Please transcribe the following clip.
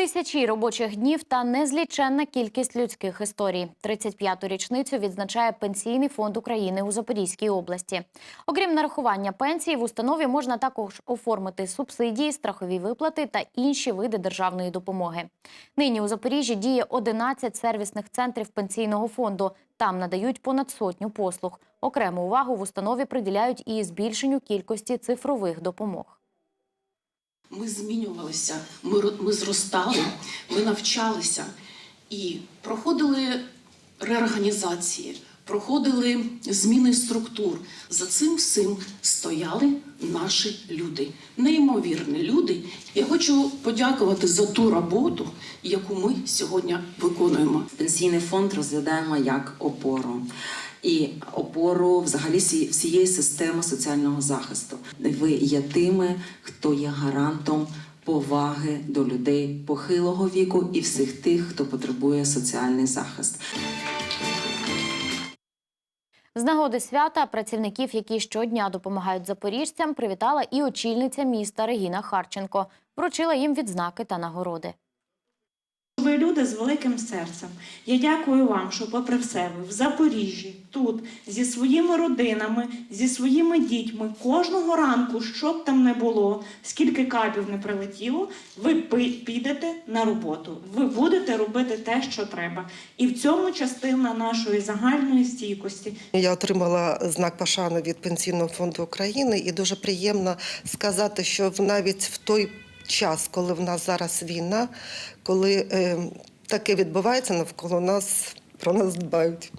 Тисячі робочих днів та незліченна кількість людських історій. 35-ту річницю відзначає Пенсійний фонд України у Запорізькій області. Окрім нарахування пенсії, в установі можна також оформити субсидії, страхові виплати та інші види державної допомоги. Нині у Запоріжжі діє 11 сервісних центрів пенсійного фонду. Там надають понад сотню послуг. Окрему увагу в установі приділяють і збільшенню кількості цифрових допомог. Ми змінювалися, ми, ми зростали, ми навчалися і проходили реорганізації, проходили зміни структур. За цим всім стояли наші люди, неймовірні люди. Я хочу подякувати за ту роботу, яку ми сьогодні виконуємо. Пенсійний фонд розглядаємо як опору. І опору взагалі всієї системи соціального захисту. Ви є тими, хто є гарантом поваги до людей похилого віку і всіх тих, хто потребує соціальний захист. З нагоди свята працівників, які щодня допомагають запоріжцям, привітала і очільниця міста Регіна Харченко. Вручила їм відзнаки та нагороди. Люди з великим серцем. Я дякую вам, що, попри все, ви в Запоріжжі, тут, зі своїми родинами, зі своїми дітьми, кожного ранку, що б там не було, скільки кабів не прилетіло, ви підете на роботу. Ви будете робити те, що треба. І в цьому частина нашої загальної стійкості. Я отримала знак пошани від Пенсійного фонду України, і дуже приємно сказати, що навіть в той час, коли в нас зараз війна, коли е, таке відбувається навколо нас, про нас дбають.